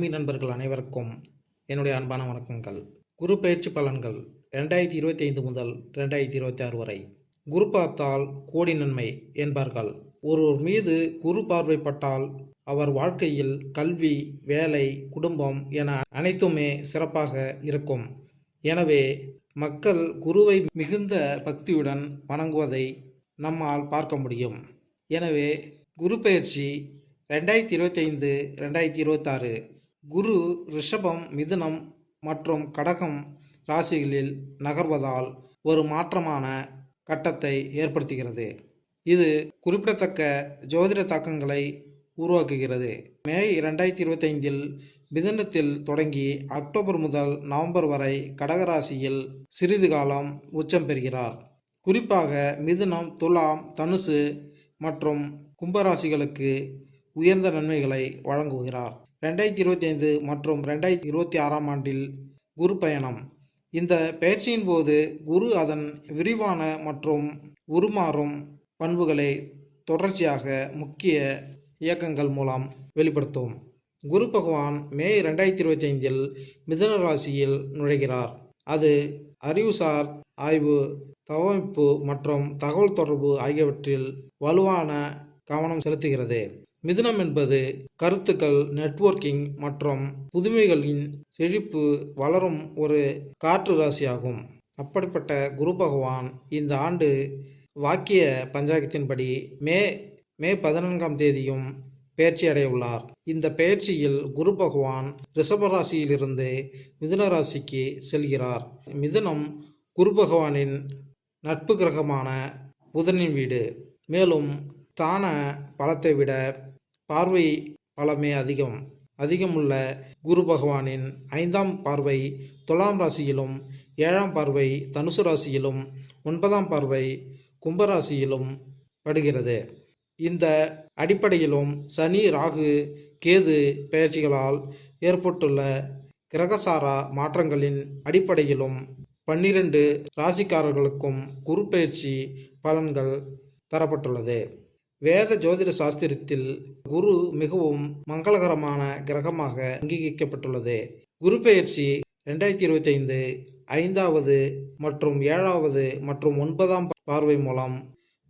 ஆன்மீ நண்பர்கள் அனைவருக்கும் என்னுடைய அன்பான வணக்கங்கள். குரு பயிற்சி பலன்கள் ரெண்டாயிரத்தி இருபத்தி ஐந்து முதல் ரெண்டாயிரத்தி இருபத்தி ஆறு வரை. குரு பார்த்தால் கோடி நன்மை என்பார்கள். ஒருவர் மீது குரு பார்வைப்பட்டால் அவர் வாழ்க்கையில் கல்வி வேலை குடும்பம் என அனைத்துமே சிறப்பாக இருக்கும். எனவே மக்கள் குருவை மிகுந்த பக்தியுடன் வணங்குவதை நம்மால் பார்க்க முடியும். எனவே குரு பயிற்சி ரெண்டாயிரத்தி இருபத்தைந்து ரெண்டாயிரத்தி இருபத்தாறு குரு ரிஷபம் மிதுனம் மற்றும் கடகம் ராசிகளில் நகர்வதால் ஒரு மாற்றமான கட்டத்தை ஏற்படுத்துகிறது. இது குறிப்பிடத்தக்க ஜோதிட தாக்கங்களை உருவாக்குகிறது. மே இரண்டாயிரத்தி இருபத்தைந்தில் மிதுனத்தில் தொடங்கி அக்டோபர் முதல் நவம்பர் வரை கடகராசியில் சிறிது காலம் உச்சம் பெறுகிறார். குறிப்பாக மிதுனம் துலாம் தனுசு மற்றும் கும்பராசிகளுக்கு உயர்ந்த நன்மைகளை வழங்குகிறார். ரெண்டாயிரத்தி இருபத்தி ஐந்து மற்றும் ரெண்டாயிரத்தி இருபத்தி ஆறாம் ஆண்டில் குரு பயணம். இந்த பயிற்சியின் போது குரு அதன் விரிவான மற்றும் உருமாறும் பண்புகளை தொடர்ச்சியாக முக்கிய இயக்கங்கள் மூலம் வெளிப்படுத்தும். குரு பகவான் மே ரெண்டாயிரத்தி இருபத்தி ஐந்தில் மிதன ராசியில் நுழைகிறார். அது அறிவுசார் ஆய்வு தவமைப்பு மற்றும் தகவல் தொடர்பு ஆகியவற்றில் வலுவான கவனம் செலுத்துகிறது. மிதுனம் என்பது கருத்துக்கள் நெட்வொர்க்கிங் மற்றும் புதுமைகளின் செழிப்பு வளரும் ஒரு காற்று ராசியாகும். அப்படிப்பட்ட குரு பகவான் இந்த ஆண்டு வாக்கிய பஞ்சாங்கத்தின்படி மே மே பதினான்காம் தேதியும் பயிற்சி அடையுள்ளார் இந்த பெயர்ச்சியில் குரு பகவான் ரிஷபராசியிலிருந்து மிதுன ராசிக்கு செல்கிறார். மிதுனம் குரு பகவானின் நட்பு கிரகமான புதனின் வீடு. மேலும் தான பலத்தை விட பார்வை பலமே அதிகம். அதிகமுள்ள குரு பகவானின் ஐந்தாம் பார்வை துலாம் ராசியிலும் ஏழாம் பார்வை தனுசு ராசியிலும் ஒன்பதாம் பார்வை கும்பராசியிலும் படுகிறது. இந்த அடிப்படையிலும் சனி ராகு கேது பெயர்ச்சிகளால் ஏற்பட்டுள்ள கிரகசாரா மாற்றங்களின் அடிப்படையிலும் பன்னிரண்டு ராசிக்காரர்களுக்கும் குரு பயிற்சி பலன்கள் தரப்பட்டுள்ளது. வேத ஜோதிட சாஸ்திரத்தில் குரு மிகவும் மங்களகரமான கிரகமாக அங்கீகரிக்கப்பட்டுள்ளது. குரு பெயர்ச்சி ரெண்டாயிரத்தி இருபத்தி ஐந்து ஐந்தாவது மற்றும் ஏழாவது மற்றும் ஒன்பதாம் பார்வை மூலம்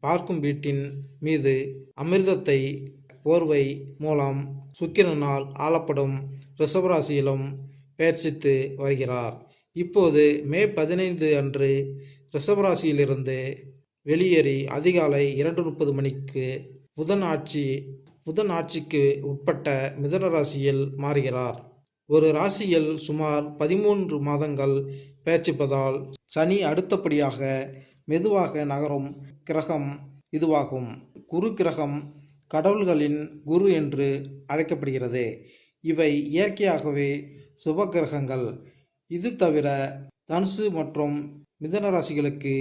பார்க்கும் வீட்டின் மீது அமிர்தத்தை போர்வை மூலம் சுக்கிரனால் ஆளப்படும் ரிஷபராசியிலும் பெயர்ச்சித்து வருகிறார். இப்போது மே பதினைந்து அன்று ரிஷபராசியிலிருந்து வெளியேறி அதிகாலை இரண்டு முப்பது மணிக்கு புதன் ஆட்சி புதன் ஆட்சிக்கு உட்பட்ட மிதன ராசியில் மாறுகிறார். ஒரு ராசியில் சுமார் பதிமூன்று மாதங்கள் பெயர்ச்சிப்பதால் சனி அடுத்தபடியாக மெதுவாக நகரும் கிரகம் இதுவாகும். குரு கிரகம் கடவுள்களின் குரு என்று அழைக்கப்படுகிறது. இவை இயற்கையாகவே சுப கிரகங்கள். இது தவிர தனுசு மற்றும் மிதன ராசிகளுக்கு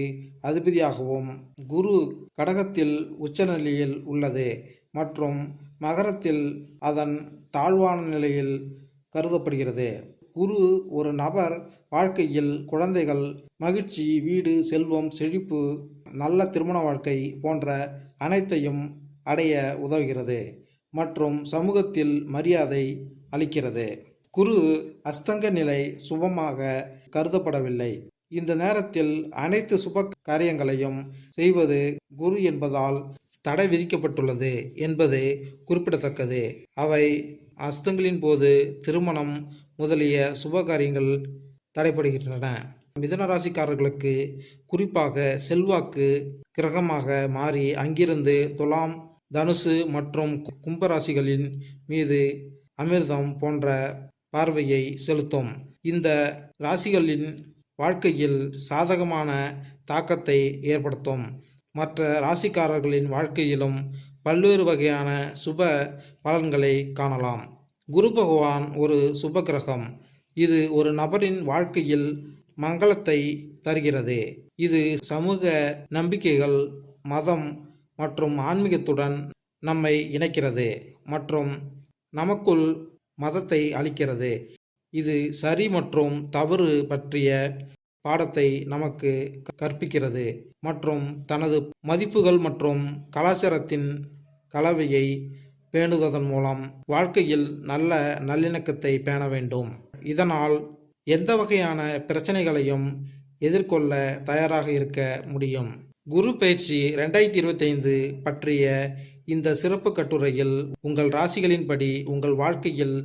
அதிபதியாகவும் குரு கடகத்தில் உச்சநிலையில் உள்ளது மற்றும் மகரத்தில் அதன் தாழ்வான நிலையில் கருதப்படுகிறது. குரு ஒரு நபர் வாழ்க்கையில் குழந்தைகள் மகிழ்ச்சி வீடு செல்வம் செழிப்பு நல்ல திருமண வாழ்க்கை போன்ற அனைத்தையும் அடைய உதவுகிறது மற்றும் சமூகத்தில் மரியாதை அளிக்கிறது. குரு அஸ்தங்க நிலை சுபமாக கருதப்படவில்லை. இந்த நேரத்தில் அனைத்து சுப காரியங்களையும் செய்வது குரு என்பதால் தடை விதிக்கப்பட்டுள்ளது என்பது குறிப்பிடத்தக்கது. அவை அஸ்தங்களின் போது திருமணம் முதலிய சுப காரியங்கள் தடைப்படுகின்றன மிதன ராசிக்காரர்களுக்கு குறிப்பாக செல்வாக்கு கிரகமாக மாறி அங்கிருந்து துலாம் தனுசு மற்றும் கும்பராசிகளின் மீது அமிர்தம் போன்ற பார்வையை செலுத்தும். இந்த ராசிகளின் வாழ்க்கையில் சாதகமான தாக்கத்தை ஏற்படுத்தும். மற்ற ராசிக்காரர்களின் வாழ்க்கையிலும் பல்வேறு வகையான சுப பலன்களை காணலாம். குரு பகவான் ஒரு சுப கிரகம். இது ஒரு நபரின் வாழ்க்கையில் மங்களத்தை தருகிறது. இது சமூக நம்பிக்கைகள் மதம் மற்றும் ஆன்மீகத்துடன் நம்மை இணைக்கிறது மற்றும் நமக்குள் மதத்தை அளிக்கிறது. இது சரி மற்றும் தவறு பற்றிய பாடத்தை நமக்கு கற்பிக்கிறது மற்றும் தனது மதிப்புகள் மற்றும் கலாச்சாரத்தின் கலவையை பேணுவதன் மூலம் வாழ்க்கையில் நல்ல நல்லிணக்கத்தை பேண வேண்டும். இதனால் எந்த வகையான பிரச்சனைகளையும் எதிர்கொள்ள தயாராக இருக்க முடியும். குரு பயிற்சி ரெண்டாயிரத்தி இருபத்தைந்து பற்றிய இந்த சிறப்பு கட்டுரையில் உங்கள் ராசிகளின்படி உங்கள் வாழ்க்கையில்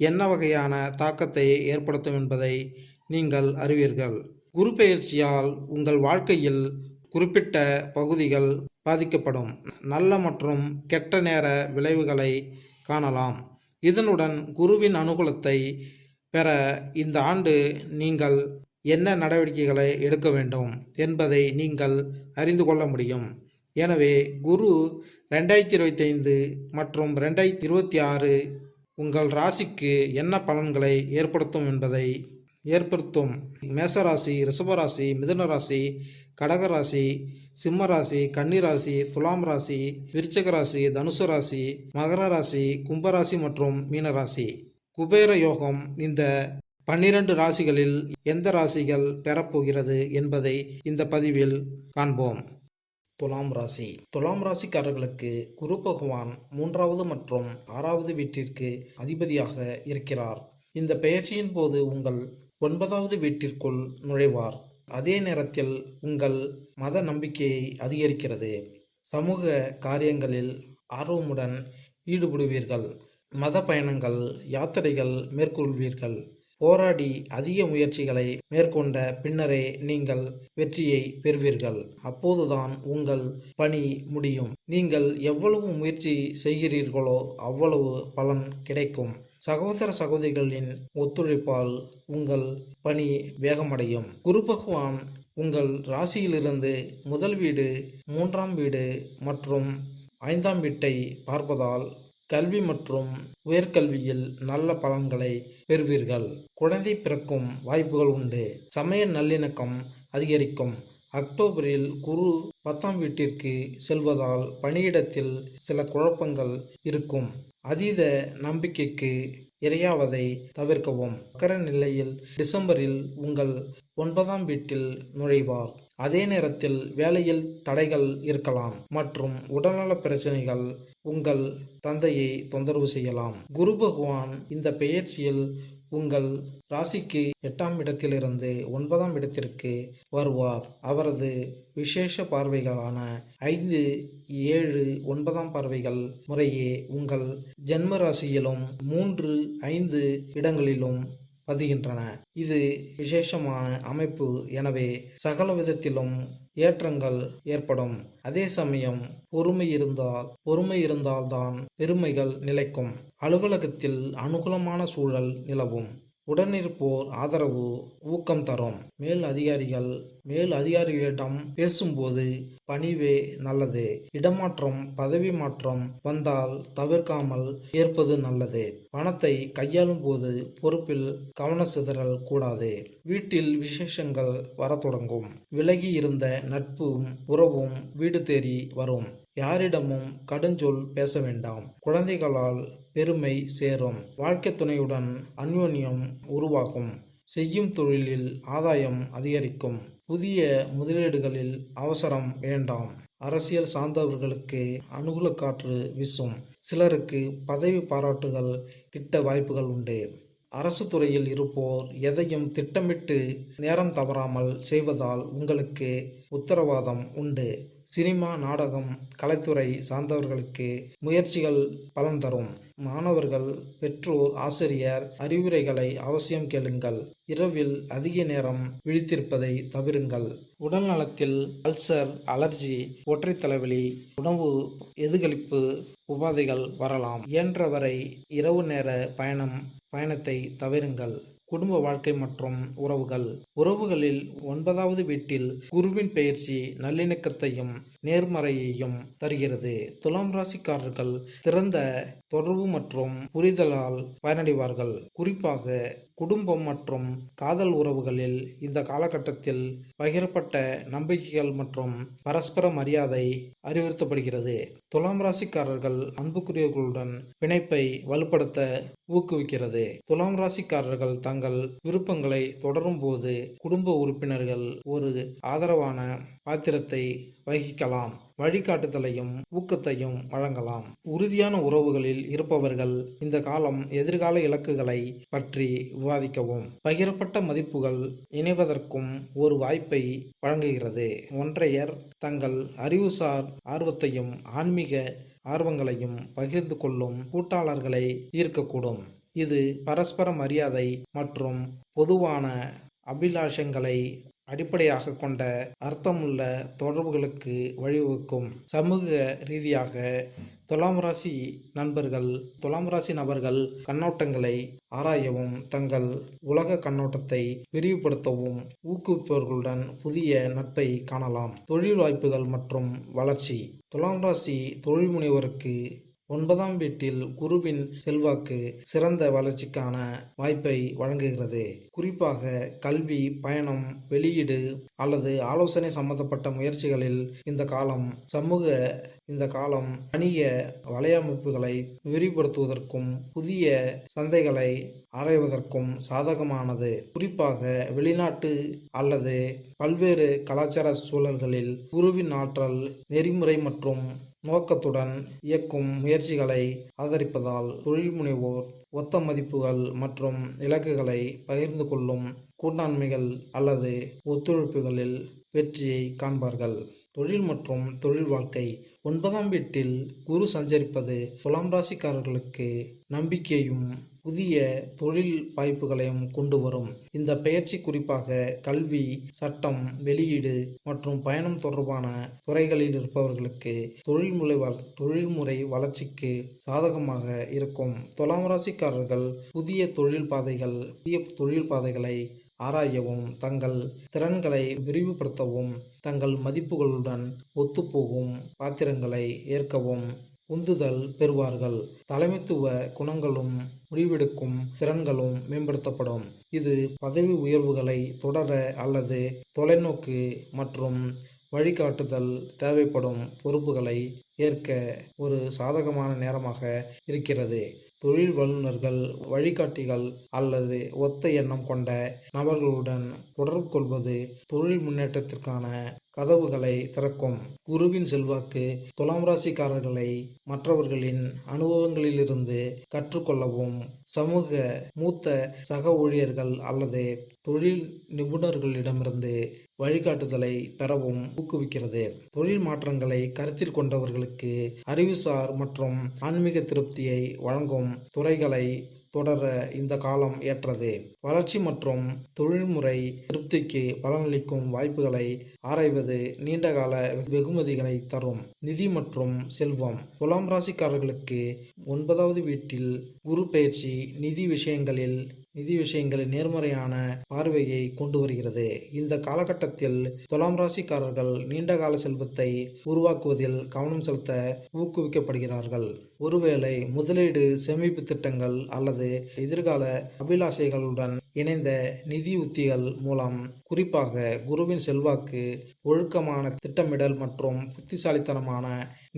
என்ன வகையான தாக்கத்தை ஏற்படுத்தும் என்பதை நீங்கள் அறிவீர்கள். குரு பெயர்ச்சியால் உங்கள் வாழ்க்கையில் குறிப்பிட்ட பகுதிகள் பாதிக்கப்படும். நல்ல மற்றும் கெட்ட நேர விளைவுகளை காணலாம். இதனுடன் குருவின் அனுகூலத்தை பெற இந்த ஆண்டு நீங்கள் என்ன நடவடிக்கைகளை எடுக்க வேண்டும் என்பதை நீங்கள் அறிந்து கொள்ள முடியும். எனவே குரு ரெண்டாயிரத்தி இருபத்தைந்து மற்றும் ரெண்டாயிரத்தி இருபத்தி ஆறு உங்கள் ராசிக்கு என்ன பலன்களை ஏற்படுத்தும் என்பதை ஏற்படுத்தும்? மேசராசி ரிஷபராசி மிதுன ராசி கடகராசி சிம்ம ராசி கன்னிராசி துலாம் ராசி விருச்சக ராசி தனுசு ராசி மகர ராசி கும்பராசி மற்றும் மீனராசி. குபேர யோகம் இந்த பன்னிரண்டு ராசிகளில் எந்த ராசிகள் பெறப்போகிறது என்பதை இந்த பதிவில் காண்போம். துலாம் ராசி. துலாம் ராசிக்காரர்களுக்கு குரு பகவான் மூன்றாவது மற்றும் ஆறாவது வீட்டிற்கு அதிபதியாக இருக்கிறார். இந்த பெயர்ச்சியின் போது உங்கள் ஒன்பதாவது வீட்டிற்குள் நுழைவார். அதே நேரத்தில் உங்கள் மத நம்பிக்கையை அதிகரிக்கிறது. சமூக காரியங்களில் ஆர்வமுடன் ஈடுபடுவீர்கள். மத பயணங்கள் யாத்திரைகள் மேற்கொள்வீர்கள். போராடி அதிக முயற்சிகளை மேற்கொண்ட பின்னரே நீங்கள் வெற்றியை பெறுவீர்கள். அப்போதுதான் உங்கள் பணி முடியும். நீங்கள் எவ்வளவு முயற்சி செய்கிறீர்களோ அவ்வளவு பலன் கிடைக்கும். சகோதர சகோதரிகளின் ஒத்துழைப்பால் உங்கள் பணி வேகமடையும். குரு பகவான் உங்கள் ராசியிலிருந்து முதல் வீடு மூன்றாம் வீடு மற்றும் ஐந்தாம் வீட்டை பார்ப்பதால் கல்வி மற்றும் உயர்கல்வியில் நல்ல பலன்களை பெறுவீர்கள். குழந்தை பிறக்கும் வாய்ப்புகள் உண்டு. சமய நல்லிணக்கம் அதிகரிக்கும். அக்டோபரில் குரு பத்தாம் வீட்டிற்கு செல்வதால் பணியிடத்தில் சில குழப்பங்கள் இருக்கும். அதீத நம்பிக்கைக்கு இரையாவதை தவிர்க்கவும். அக்கர நிலையில் டிசம்பரில் உங்கள் ஒன்பதாம் வீட்டில் நுழைவார். அதே நேரத்தில் வேலையில் தடைகள் இருக்கலாம் மற்றும் உடல்நல பிரச்சனைகள் உங்கள் தந்தையை தொந்தரவு செய்யலாம். குரு பகவான் இந்த பெயர்ச்சியில் உங்கள் ராசிக்கு எட்டாம் இடத்திலிருந்து ஒன்பதாம் இடத்திற்கு வருவார். அவரது விசேஷ பார்வைகளான ஐந்து ஏழு ஒன்பதாம் பார்வைகள் முறையே உங்கள் ஜென்ம ராசியிலும் மூன்று ஐந்து இடங்களிலும் பதிகின்றன. இது விசேஷமான அமைப்பு. எனவே சகல விதத்திலும் ஏற்றங்கள் ஏற்படும். அதே சமயம் பொறுமை இருந்தால் பொறுமை இருந்தால்தான் பெருமைகள் நிலைக்கும். அலுவலகத்தில் அனுகூலமான சூழல் நிலவும். உடனிருப்போர் ஆதரவு ஊக்கம் தரும். மேல் அதிகாரிகள் மேல் அதிகாரிகளிடம் பேசும்போது பணிவே நல்லது. இடமாற்றம் பதவி மாற்றம் வந்தால் தவிர்க்காமல் ஏற்பது நல்லது. பணத்தை கையாளும் போது பொறுப்பில் கவன சிதறல் கூடாது. வீட்டில் விசேஷங்கள் வர தொடங்கும். விலகி இருந்த நட்பும் உறவும் வீடு தேடி வரும். யாரிடமும் கடுஞ்சொல் பேச வேண்டாம். குழந்தைகளால் பெருமை சேரும். வாழ்க்கை துணையுடன் அந்யோன்யம் உருவாகும். செய்யும் தொழிலில் ஆதாயம் அதிகரிக்கும். புதிய முதலீடுகளில் அவசரம் வேண்டாம். அரசியல் சார்ந்தவர்களுக்கு அனுகூல காற்று வீசும். சிலருக்கு பதவி பாராட்டுகள் கிட்ட வாய்ப்புகள் உண்டு. அரசு துறையில் இருப்போர் எதையும் திட்டமிட்டு நேரம் தவறாமல் செய்வதால் உங்களுக்கு உத்தரவாதம் உண்டு. சினிமா நாடகம் கலைத்துறை சார்ந்தவர்களுக்கு முயற்சிகள் பலன் தரும். மாணவர்கள் பெற்றோர் ஆசிரியர் அறிவுரைகளை அவசியம் கேளுங்கள். இரவில் அதிக நேரம் விழித்திருப்பதை தவிருங்கள். உடல் நலத்தில் அல்சர் அலர்ஜி ஒற்றை தலைவலி உணவு எதுகளிப்பு உபாதைகள் வரலாம். இயன்றவரை இரவு நேர பயணம் பயணத்தை தவிருங்கள். குடும்ப வாழ்க்கை மற்றும் உறவுகள். உறவுகளில் ஒன்பதாவது வீட்டில் குருவின் பெயர்ச்சி நல்லிணக்கத்தையும் நேர்மறையையும் தருகிறது. துலாம் ராசிக்காரர்கள் திறந்த தொடர்பு மற்றும் புரிதலால் பயனடைவார்கள். குறிப்பாக குடும்பம் மற்றும் காதல் உறவுகளில் இந்த காலகட்டத்தில் பகிரப்பட்ட நம்பிக்கைகள் மற்றும் பரஸ்பர மரியாதை அறிவுறுத்தப்படுகிறது. துலாம் ராசிக்காரர்கள் அன்புக்குரியவர்களுடன் பிணைப்பை வலுப்படுத்த ஊக்குவிக்கிறது. துலாம் ராசிக்காரர்கள் தங்கள் விருப்பங்களை தொடரும் போது குடும்ப உறுப்பினர்கள் ஒரு ஆதரவான பாத்திரத்தை வகிக்கலாம் வழிகாட்டுதலையும் ஊக்கத்தையும் வழங்கலாம். உறுதியான உறவுகளில் இருப்பவர்கள் இந்த காலம் எதிர்கால இலக்குகளை பற்றி விவாதிக்கவும். பகிரப்பட்ட மதிப்புகள் இணைவதற்கும் ஒரு வாய்ப்பை வழங்குகிறது. ஒன்றையர் தங்கள் அறிவுசார் ஆர்வத்தையும் ஆன்மீக ஆர்வங்களையும் பகிர்ந்து கொள்ளும் கூட்டாளர்களை ஈர்க்கக்கூடும் இது பரஸ்பர மரியாதை மற்றும் பொதுவான அபிலாஷங்களை அடிப்படையாக கொண்ட அர்த்தமுள்ள தொடர்புகளுக்கு வழிவகுக்கும் சமூக ரீதியாக துலாம் ராசி நண்பர்கள் துலாம் ராசி நபர்கள் கண்ணோட்டங்களை ஆராயவும் தங்கள் உலக கண்ணோட்டத்தை விரிவுபடுத்தவும் ஊக்குவிப்பவர்களுடன் புதிய நட்பை காணலாம். தொழில் வாய்ப்புகள் மற்றும் வளர்ச்சி. துலாம் ராசி தொழில் முனைவருக்கு ஒன்பதாம் வீட்டில் குருவின் செல்வாக்கு சிறந்த வளர்ச்சிக்கான வாய்ப்பை வழங்குகிறது. குறிப்பாக கல்வி பயணம் வெளியீடு அல்லது ஆலோசனை சம்பந்தப்பட்ட முயற்சிகளில் இந்த காலம் சமூக இந்த காலம் வணிக வலையமைப்புகளை விரிவுபடுத்துவதற்கும் புதிய சந்தைகளை ஆராய்வதற்கும் சாதகமானது. குறிப்பாக வெளிநாட்டு அல்லது பல்வேறு கலாச்சார சூழல்களில் குருவின் ஆற்றல் நெறிமுறை மற்றும் நோக்கத்துடன் இயக்கும் முயற்சிகளை ஆதரிப்பதால் தொழில் முனைவோர் ஒத்த மதிப்புகள் மற்றும் இலக்குகளை பகிர்ந்து கொள்ளும் கூட்டாண்மைகள் அல்லது ஒத்துழைப்புகளில் வெற்றியை காண்பார்கள். தொழில் மற்றும் தொழில் வாழ்க்கை. ஒன்பதாம் வீட்டில் குரு சஞ்சரிப்பது துலாம் ராசிக்காரர்களுக்கு நம்பிக்கையும் புதிய தொழில் வாய்ப்புகளையும் கொண்டு வரும். இந்த பயிற்சி குறிப்பாக கல்வி சட்டம் வெளியீடு மற்றும் பயணம் தொடர்பான துறைகளில் இருப்பவர்களுக்கு தொழில்முறை வள தொழில்முறை வளர்ச்சிக்கு சாதகமாக இருக்கும். துலாம் ராசிக்காரர்கள் புதிய தொழில் பாதைகள் புதிய தொழில் பாதைகளை ஆராயவும் தங்கள் திறன்களை விரிவுபடுத்தவும் தங்கள் மதிப்புகளுடன் ஒத்துப்போகும் பாத்திரங்களை ஏற்கவும் உந்துதல் பெறுவார்கள். தலைமைத்துவ குணங்களும் முடிவெடுக்கும் திறன்களும் மேம்படுத்தப்படும். இது பதவி உயர்வுகளை தொடர அல்லது தொலைநோக்கு மற்றும் வழிகாட்டுதல் தேவைப்படும் பொறுப்புகளை ஏற்க ஒரு சாதகமான நேரமாக இருக்கிறது. தொழில் வல்லுநர்கள் வழிகாட்டிகள் அல்லது ஒத்த எண்ணம் கொண்ட நபர்களுடன் தொடர்பு கொள்வது தொழில் முன்னேற்றத்திற்கான கதவுகளை திறக்கும். குருவின் செல்வாக்கு துலாம் ராசிக்காரர்களை மற்றவர்களின் அனுபவங்களிலிருந்து கற்றுக்கொள்ளவும் சமூக மூத்த சக ஊழியர்கள் அல்லது தொழில் நிபுணர்களிடமிருந்து வழிகாட்டுதலை பெறவும் ஊக்குவிக்கிறது. தொழில் மாற்றங்களை கருத்தில் கொண்டவர்களுக்கு அறிவுசார் மற்றும் ஆன்மீக திருப்தியை வழங்கும் துறைகளை தொடர இந்த காலம் ஏற்றது. வளர்ச்சி மற்றும் தொழில்முறை திருப்திக்கு பலனளிக்கும் வாய்ப்புகளை ஆராய்வது நீண்டகால வெகுமதிகளை தரும். நிதி மற்றும் செல்வம். துலாம் ராசிக்காரர்களுக்கு ஒன்பதாவது வீட்டில் குரு பயிற்சி நிதி விஷயங்களில் நிதி விஷயங்களில் நேர்மறையான பார்வையை கொண்டு வருகிறது. இந்த காலகட்டத்தில் துலாம் ராசிக்காரர்கள் நீண்டகால செல்வத்தை உருவாக்குவதில் கவனம் செலுத்த ஊக்குவிக்கப்படுகிறார்கள். ஒருவேளை முதலீடு சேமிப்பு திட்டங்கள் அல்லது எதிர்கால அபிலாஷைகளுடன் இணைந்த நிதி உத்திகள் மூலம் குறிப்பாக குருவின் செல்வாக்கு ஒழுக்கமான திட்டமிடல் மற்றும் புத்திசாலித்தனமான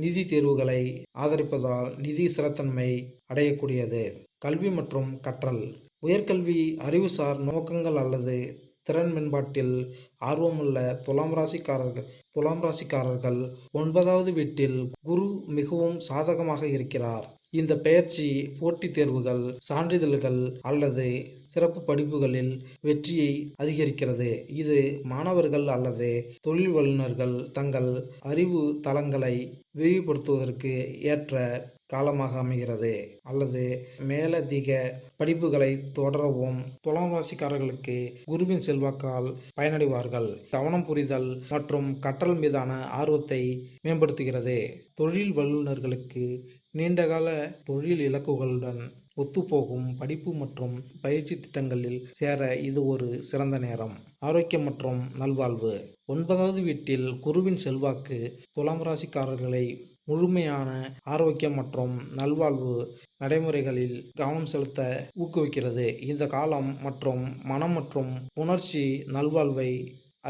நிதி தேர்வுகளை ஆதரிப்பதால் நிதி சிறத்தன்மை அடையக்கூடியது. கல்வி மற்றும் கற்றல். உயர்கல்வி அறிவுசார் நோக்கங்கள் அல்லது திறன் மேம்பாட்டில் ஆர்வமுள்ள துலாம் ராசிக்காரர்கள் துலாம் ராசிக்காரர்கள் ஒன்பதாவது வீட்டில் குரு மிகவும் சாதகமாக இருக்கிறார். இந்த பெயர்ச்சி போட்டித் தேர்வுகள் சான்றிதழ்கள் அல்லது சிறப்பு படிப்புகளில் வெற்றியை அதிகரிக்கிறது. இது மாணவர்கள் அல்லது தொழில் வல்லுநர்கள் தங்கள் அறிவு தளங்களை விரிவுபடுத்துவதற்கு ஏற்ற காலமாக அமைகிறது. அல்லது மேலதிக படிப்புகளை தொடரவும் துலாம் ராசிக்காரர்களுக்கு குருவின் செல்வாக்கால் பயனடைவார்கள். கவனம் புரிதல் மற்றும் கற்றல் மீதான ஆர்வத்தை மேம்படுத்துகிறது. தொழில் வல்லுநர்களுக்கு நீண்டகால தொழில் இலக்குகளுடன் ஒத்துப்போகும் படிப்பு மற்றும் பயிற்சி திட்டங்களில் சேர இது ஒரு சிறந்த நேரம். ஆரோக்கியம் மற்றும் நல்வாழ்வு. ஒன்பதாவது வீட்டில் குருவின் செல்வாக்கு துலாம் ராசிக்காரர்களை முழுமையான ஆரோக்கியம் மற்றும் நல்வாழ்வு நடைமுறைகளில் கவனம் செலுத்த ஊக்குவிக்கிறது. இந்த காலம் மற்றும் மனம் மற்றும் உணர்ச்சி நல்வாழ்வை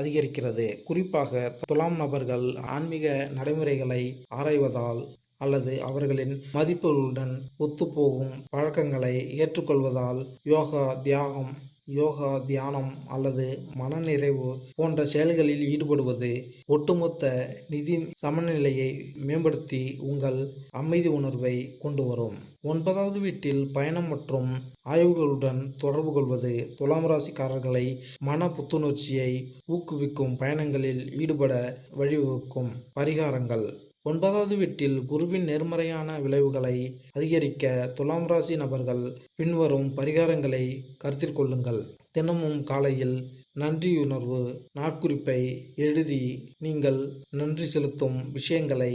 அதிகரிக்கிறது. குறிப்பாக துலாம் நபர்கள் ஆன்மீக நடைமுறைகளை ஆராய்வதால் அல்லது அவர்களின் மதிப்புகளுடன் ஒத்துப்போகும் பழக்கங்களை ஏற்றுக்கொள்வதால் யோகா தியாகம் யோகா தியானம் அல்லது மனநிறைவு போன்ற செயல்களில் ஈடுபடுவது ஒட்டுமொத்த நிதி சமநிலையை மேம்படுத்தி உங்கள் அமைதி உணர்வை கொண்டு வரும். ஒன்பதாவது வீட்டில் பயணம் மற்றும் ஆய்வுகளுடன் தொடர்பு கொள்வது துலாம் ராசிக்காரர்களை மன புத்துணர்ச்சியை ஊக்குவிக்கும் பயணங்களில் ஈடுபட வழிவகுக்கும் பரிகாரங்கள். ஒன்பதாவது வீட்டில் குருவின் நேர்மறையான விளைவுகளை அதிகரிக்க துலாம் ராசி நபர்கள் பின்வரும் பரிகாரங்களை கருத்தில் கொள்ளுங்கள். தினமும் காலையில் நன்றியுணர்வு நாட்குறிப்பை எழுதி நீங்கள் நன்றி செலுத்தும் விஷயங்களை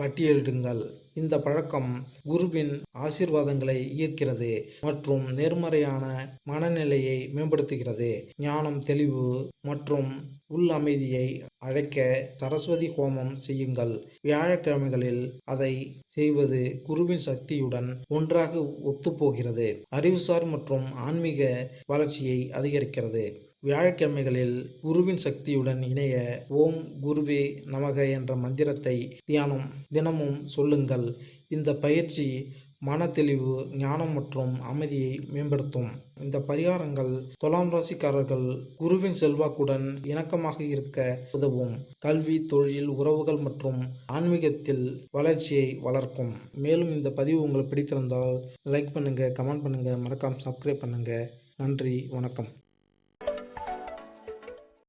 பட்டியலிடுங்கள். இந்த பழக்கம் குருவின் ஆசீர்வாதங்களை ஈர்க்கிறது மற்றும் நேர்மறையான மனநிலையை மேம்படுத்துகிறது. ஞானம் தெளிவு மற்றும் உள் அமைதியை அழைக்க சரஸ்வதி ஹோமம் செய்யுங்கள். வியாழக்கிழமைகளில் அதை செய்வது குருவின் சக்தியுடன் ஒன்றாக ஒத்துப்போகிறது. அறிவுசார் மற்றும் ஆன்மீக வளர்ச்சியை அதிகரிக்கிறது. வியாழக்கிழமைகளில் குருவின் சக்தியுடன் இணைய ஓம் குருவே நமக என்ற மந்திரத்தை தியானம் தினமும் சொல்லுங்கள். இந்த பயிற்சி மன தெளிவு ஞானம் மற்றும் அமைதியை மேம்படுத்தும். இந்த பரிகாரங்கள் தொலாம் ராசிக்காரர்கள் குருவின் செல்வாக்குடன் இணக்கமாக இருக்க உதவும். கல்வி தொழில் உறவுகள் மற்றும் ஆன்மீகத்தில் வளர்ச்சியை வளர்க்கும். மேலும் இந்த பதிவு உங்களுக்கு பிடித்திருந்தால் லைக் பண்ணுங்கள் கமெண்ட் பண்ணுங்கள் மறக்காமல் சப்ஸ்கிரைப் பண்ணுங்கள் நன்றி வணக்கம்.